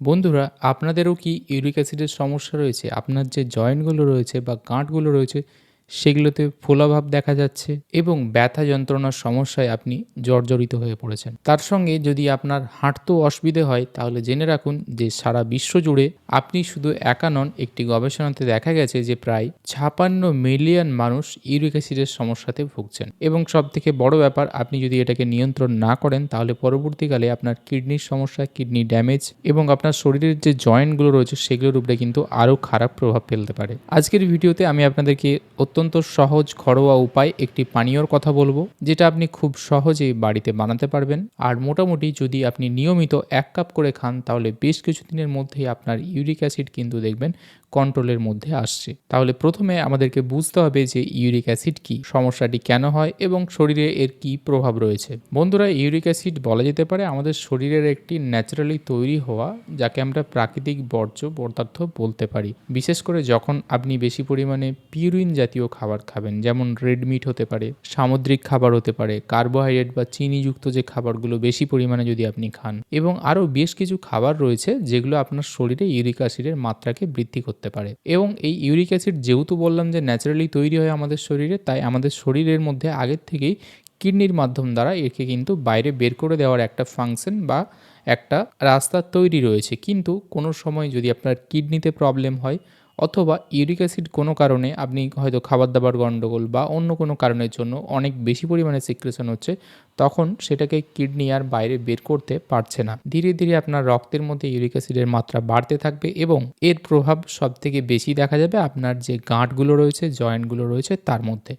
বন্ধুরা আপনাদেরও কি ইউরিক অ্যাসিডের সমস্যা রয়েছে? আপনার যে জয়েন্টগুলো রয়েছে বা গাঁটগুলো রয়েছে সেগুলোতে ফোলাভাব দেখা যাচ্ছে এবং ব্যথা যন্ত্রণার সমস্যায় আপনি জর্জরিত হয়ে পড়েছেন। তার সঙ্গে যদি আপনার হাঁটতেও অসুবিধে হয়, তাহলে জেনে রাখুন যে সারা বিশ্ব জুড়ে আপনি শুধু একা নন, একটি গবেষণাতে দেখা গেছে যে প্রায় ছাপান্ন মিলিয়ন মানুষ ইউরিক অ্যাসিডের সমস্যাতে ভুগছেন। এবং সব থেকে বড় ব্যাপার, আপনি যদি এটাকে নিয়ন্ত্রণ না করেন, তাহলে পরবর্তীকালে আপনার কিডনির সমস্যা, কিডনি ড্যামেজ এবং আপনার শরীরের যে জয়েন্টগুলো রয়েছে, সেগুলোর উপরে কিন্তু আরও খারাপ প্রভাব ফেলতে পারে। আজকের ভিডিওতে আমি আপনাদেরকে অত্যন্ত সহজ, ঘরোয়া উপায় একটি পানীয়র কথা বলব, যেটা আপনি খুব সহজেই বাড়িতে বানাতে পারবেন। আর মোটামুটি যদি আপনি নিয়মিত এক কাপ করে খান, তাহলে বেশ কিছুদিনের মধ্যেই আপনার ইউরিক অ্যাসিড কিন্তু দেখবেন কন্ট্রোলের মধ্যে আসছে। তাহলে প্রথমে আমাদেরকে বুঝতে হবে যে ইউরিক অ্যাসিড কি, সমস্যাটি কেন হয় এবং শরীরে এর কি প্রভাব রয়েছে। বন্ধুরা, ইউরিক অ্যাসিড বলা যেতে পারে আমাদের শরীরের একটি ন্যাচারালি তৈরি হওয়া, যাকে আমরা প্রাকৃতিক বর্জ্য পদার্থ বলতে পারি। বিশেষ করে যখন আপনি বেশি পরিমাণে পিউরিন জাতীয় খাবার খাবেন, যেমন রেড মিট হতে পারে, সামুদ্রিক খাবার হতে পারে, কার্বোহাইড্রেট বা চিনিযুক্ত যে খাবারগুলো বেশি পরিমাণে যদি আপনি খান এবং আরও বেশ কিছু খাবার রয়েছে যেগুলো আপনার শরীরে ইউরিক অ্যাসিডের মাত্রাকে বৃদ্ধি করতে পারে। এবং এই ইউরিক অ্যাসিড যেহেতু বললাম যে ন্যাচারালি তৈরি হয় আমাদের শরীরে, তাই আমাদের শরীরের মধ্যে আগের থেকেই কিডনির মাধ্যম দ্বারা একে কিন্তু বাইরে বের করে দেওয়ার একটা ফাংশন বা একটা রাস্তা তৈরি রয়েছে। কিন্তু কোনো সময় যদি আপনার কিডনিতে প্রবলেম হয় অথবা ইউরিক অ্যাসিড কোনো কারণে আপনি হয়তো খাবার দাবার গণ্ডগোল বা অন্য কোনো কারণের জন্য অনেক বেশি পরিমাণে সিক্রেশন হচ্ছে, তখন সেটাকে কিডনি আর বাইরে বের করতে পারছে না। ধীরে ধীরে আপনার রক্তের মধ্যে ইউরিক অ্যাসিডের মাত্রা বাড়তে থাকবে এবং এর প্রভাব সব থেকে বেশি দেখা যাবে আপনার যে গাঁটগুলো রয়েছে, জয়েন্টগুলো রয়েছে তার মধ্যে।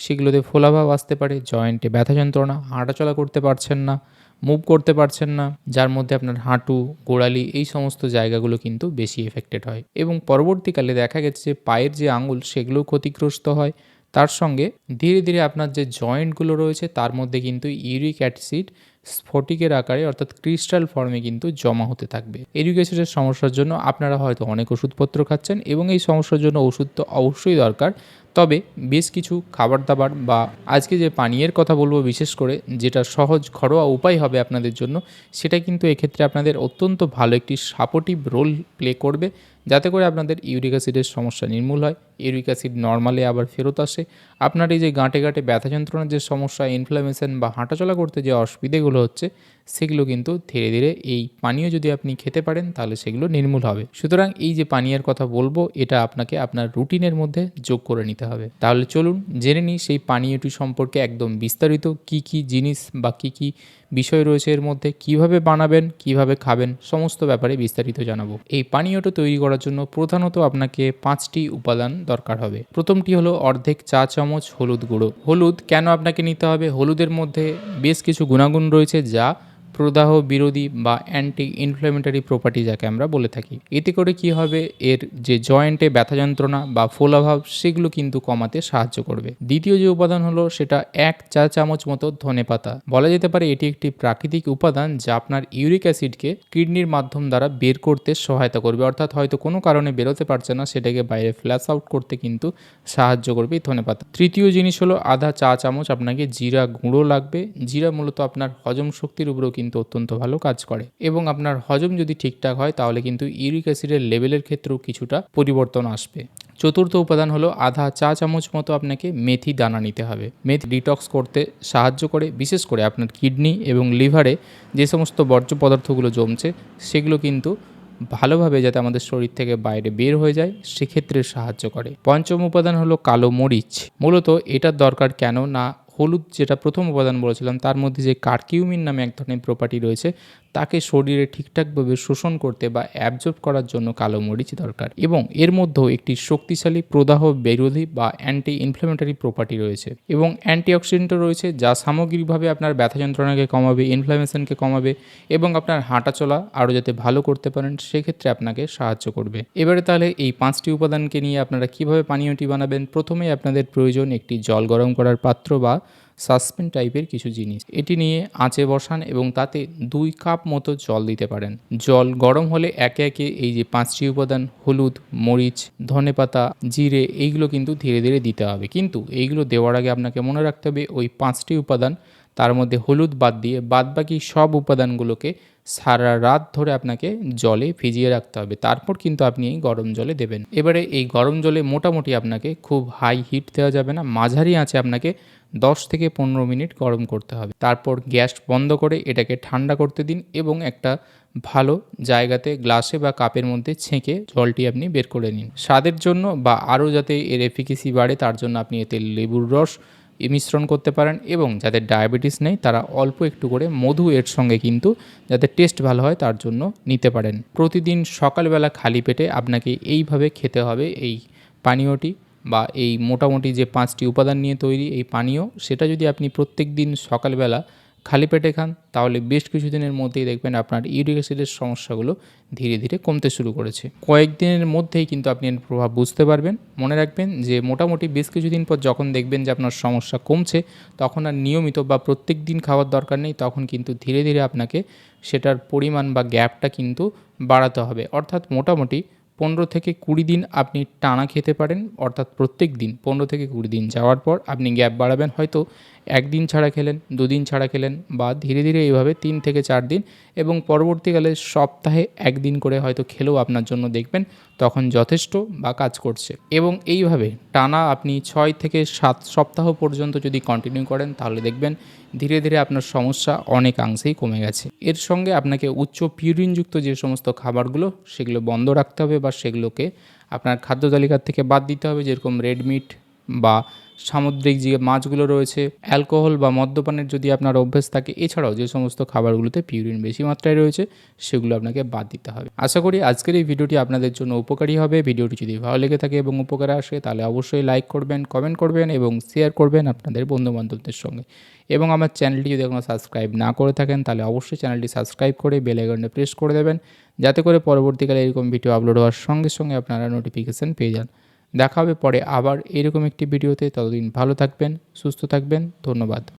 সেগুলোতে ফোলাভাব আসতে পারে, জয়েন্টে ব্যথা যন্ত্রণা, হাঁটাচলা করতে পারছেন না মুভ করতে পারছেন না, যার মধ্যে আপনার হাঁটু, গোড়ালি এই সমস্ত জায়গাগুলো কিন্তু বেশি এফেক্টেড হয়। এবং পরবর্তীকালে দেখা গেছে যে পায়ের যে আঙুল সেগুলোও ক্ষতিগ্রস্ত হয়। তার সঙ্গে ধীরে ধীরে আপনার যে জয়েন্টগুলো রয়েছে, তার মধ্যে কিন্তু ইউরিক অ্যাসিড স্ফটিকের আকারে, অর্থাৎ ক্রিস্টাল ফর্মে কিন্তু জমা হতে থাকবে। অ্যাসিডের সমস্যার জন্য আপনারা হয়তো অনেক ওষুধপত্র খাচ্ছেন এবং এই সমস্যার জন্য ওষুধ তো অবশ্যই দরকার। তবে বেশ কিছু খাবার দাবার বা আজকে যে পানীয়ের কথা বলব বিশেষ করে, যেটা সহজ ঘরোয়া উপায় হবে আপনাদের জন্য, সেটা কিন্তু এক্ষেত্রে আপনাদের অত্যন্ত ভালো একটি সাপোর্টিভ রোল প্লে করবে। যাতে করে আপনাদের ইউরিক অ্যাসিডের সমস্যা নির্মূল হয়। ইউরিক অ্যাসিড নর্মালে আবার ফেরত আসে। আপনার এই যে গাঁটে গাঁটে ব্যথা যন্ত্রণার যে সমস্যা ইনফ্লামেশন বা হাঁটাচলা করতে যে অসুবিধেগুলো হচ্ছে, সেগুলো কিন্তু ধীরে ধীরে এই পানীয় যদি আপনি খেতে পারেন, তাহলে সেগুলো নির্মূল হবে। সুতরাং এই যে পানীয়ের কথা বলব, এটা আপনাকে আপনার রুটিনের মধ্যে যোগ করে নিতে হবে। তাহলে চলুন জেনে নিই সেই পানীয়টি সম্পর্কে একদম বিস্তারিত কি কি জিনিস বা কি কি বিষয় রয়েছে এর মধ্যে, কীভাবে বানাবেন, কীভাবে খাবেন, সমস্ত ব্যাপারে বিস্তারিত জানাব। এই পানীয়টা তৈরি করার জন্য প্রধানত আপনাকে পাঁচটি উপাদান দরকার হবে। প্রথমটি হলো অর্ধেক চা চামচ হলুদ গুঁড়ো। হলুদ কেন আপনাকে নিতে হবে? হলুদের মধ্যে বেশ কিছু গুণাগুণ রয়েছে যা প্রদাহ, বিরোধী বা অ্যান্টি ইনফ্ল্যামেটারি প্রপার্টি যাকে আমরা বলে থাকি, এতে করে কি হবে? এর যে জয়েন্টে ব্যথা যন্ত্রণা বা ফোলাভাব, সেগুলো কিন্তু কমাতে সাহায্য করবে। দ্বিতীয় যে উপাদান হলো, সেটা এক চা চামচ মতো ধনে পাতা। বলা যেতে পারে এটি একটি প্রাকৃতিক উপাদান যা আপনার ইউরিক অ্যাসিডকে কিডনির মাধ্যম দ্বারা বের করতে সহায়তা করবে। অর্থাৎ হয়তো কোনো কারণে বেরোতে পারছে না, সেটাকে বাইরে ফ্ল্যাশ আউট করতে কিন্তু সাহায্য করবে এই ধনে পাতা। তৃতীয় জিনিস হলো, আধা চা চামচ আপনাকে জিরা গুঁড়ো লাগবে। জিরা মূলত আপনার হজম শক্তির উপরেও কিন্তু অত্যন্ত ভালো কাজ করে। এবং আপনার হজম যদি ঠিকঠাক হয়, তাহলে কিন্তু ইউরিক অ্যাসিডের লেভেলের ক্ষেত্রেও কিছুটা পরিবর্তন আসবে। চতুর্থ উপাদান হলো আধা চা চামচ মতো আপনাকে মেথি দানা নিতে হবে। মেথি ডিটক্স করতে সাহায্য করে, বিশেষ করে আপনার কিডনি এবং লিভারে যে সমস্ত বর্জ্য পদার্থগুলো জমছে, সেগুলো কিন্তু ভালোভাবে যাতে আমাদের শরীর থেকে বাইরে বের হয়ে যায়, সেক্ষেত্রে সাহায্য করে। পঞ্চম উপাদান হলো কালো মরিচ। মূলত এটার দরকার কেন না হলুদ যেটা প্রথম উপাদান বলেছিলাম তার মধ্যে যে কার্কিউমিন নামে এক ধরনের প্রপার্টি রয়েছে তাকে শরীরে ঠিকঠাকভাবে শোষণ করতে বা অ্যাবজর্ব করার জন্য কালো মরিচ দরকার এবং এর মধ্যেও একটি শক্তিশালী প্রদাহ বিরোধী বা অ্যান্টি ইনফ্লামেটারি প্রপার্টি রয়েছে এবং অ্যান্টিঅক্সিডেন্টও রয়েছে যা সামগ্রিকভাবে আপনার ব্যথা যন্ত্রণাকে কমাবে ইনফ্লামেশনকে কমাবে এবং আপনার হাঁটাচলা আরও যাতে ভালো করতে পারেন সেক্ষেত্রে আপনাকে সাহায্য করবে। এবারে তাহলে এই পাঁচটি উপাদানকে নিয়ে আপনারা কীভাবে পানীয়টি বানাবেন? প্রথমেই আপনাদের প্রয়োজন একটি জল গরম করার পাত্র বা সাসপেন টাইপের কিছু জিনিস। এটি নিয়ে আঁচে বসান এবং তাতে দুই কাপ মতো জল দিতে পারেন। জল গরম হলে একে একে এই যে পাঁচটি উপাদান, হলুদ, মরিচ ধনে পাতা জিরে, এইগুলো কিন্তু ধীরে ধীরে দিতে হবে। কিন্তু এইগুলো দেওয়ার আগে আপনাকে মনে রাখতে হবে ওই পাঁচটি উপাদান তার মধ্যে হলুদ বাদ দিয়ে বাদবাকি সব উপাদানগুলোকে সারা রাত ধরে আপনাকে জলে ভিজিয়ে রাখতে হবে। তারপর কিন্তু আপনি এই গরম জলে দেবেন। এবারে এই গরম জলে মোটামুটি আপনাকে খুব হাই হিট দেওয়া যাবে না। মাঝারি আঁচে আপনাকে দশ থেকে পনেরো মিনিট গরম করতে হবে। তারপর গ্যাস বন্ধ করে এটাকে ঠান্ডা করতে দিন এবং একটা ভালো জায়গাতে গ্লাসে বা কাপের মধ্যে ছেঁকে জলটি আপনি বের করে নিন। স্বাদের জন্য বা আরও যাতে এর এফিকেসি বাড়ে তার জন্য আপনি এতে লেবুর রস মিশ্রণ করতে পারেন এবং যাদের ডায়াবেটিস নেই তারা অল্প একটু করে মধু এর সঙ্গে কিন্তু যাতে টেস্ট ভালো হয় তার জন্য নিতে পারেন। প্রতিদিন সকালবেলা খালি পেটে আপনাকে এইভাবে খেতে হবে এই পানীয়টি বা এই মোটামুটি যে পাঁচটি উপাদান নিয়ে তৈরি এই পানীয়, সেটা যদি আপনি প্রত্যেক দিন সকালবেলা খালি পেটে খান, তাহলে বেশ কিছুদিনের মধ্যেই দেখবেন আপনার ইউরিক অ্যাসিডের সমস্যাগুলো ধীরে ধীরে কমতে শুরু করেছে। কয়েকদিনের মধ্যেই কিন্তু আপনি এর প্রভাব বুঝতে পারবেন। মনে রাখবেন যে মোটামুটি বেশ কিছুদিন পর যখন দেখবেন যে আপনার সমস্যা কমছে, তখন আর নিয়মিত বা প্রত্যেক দিন খাওয়ার দরকার নেই, তখন কিন্তু ধীরে ধীরে আপনাকে সেটার পরিমাণ বা গ্যাপটা কিন্তু বাড়াতে হবে। অর্থাৎ মোটামুটি পনেরো থেকে কুড়ি দিন আপনি টানা খেতে পারেন, অর্থাৎ প্রত্যেক দিন পনেরো থেকে কুড়ি দিন যাওয়ার পর আপনি গ্যাপ বাড়াবেন। হয়তো একদিন ছাড়া খেলেন, দুদিন ছাড়া খেলেন বা ধীরে ধীরে এইভাবে তিন থেকে চার দিন এবং পরবর্তীকালে সপ্তাহে একদিন করে হয়তো খেলেও আপনার জন্য দেখবেন তখন যথেষ্ট বা কাজ করছে। এবং এইভাবে টানা আপনি ছয় থেকে সাত সপ্তাহ পর্যন্ত যদি কন্টিনিউ করেন, তাহলে দেখবেন ধীরে ধীরে আপনার সমস্যা অনেকাংশেই কমে গেছে। এর সঙ্গে আপনাকে উচ্চ পিউরিনযুক্ত যে সমস্ত খাবারগুলো, সেগুলো বন্ধ রাখতে হবে বা সেগুলোকে আপনার খাদ্য তালিকার থেকে বাদ দিতে হবে, যেরকম রেড মিট বা সামুদ্রিক যে মাছগুলো রয়েছে, অ্যালকোহল বা মদ্যপানের যদি আপনার অভ্যেস থাকে, এছাড়াও যে সমস্ত খাবারগুলোতে পিউরিন বেশি মাত্রায় রয়েছে, সেগুলো আপনাকে বাদ দিতে হবে। আশা করি আজকের এই ভিডিওটি আপনাদের জন্য উপকারী হবে। ভিডিওটি যদি ভালো লেগে থাকে এবং উপকারে আসে, তাহলে অবশ্যই লাইক করবেন, কমেন্ট করবেন এবং শেয়ার করবেন আপনাদের বন্ধুবান্ধবদের সঙ্গে। এবং আমার চ্যানেলটি যদি এখনও সাবস্ক্রাইব না করে থাকেন, তাহলে অবশ্যই চ্যানেলটি সাবস্ক্রাইব করে বেল আইকনটা প্রেস করে দেবেন, যাতে করে পরবর্তীকালে এরকম ভিডিও আপলোড হওয়ার সঙ্গে সঙ্গে আপনারা নোটিফিকেশান পেয়ে যান। দেখা হবে পরে আবার এরকম একটি ভিডিওতে। ততদিন ভালো থাকবেন সুস্থ থাকবেন ধন্যবাদ।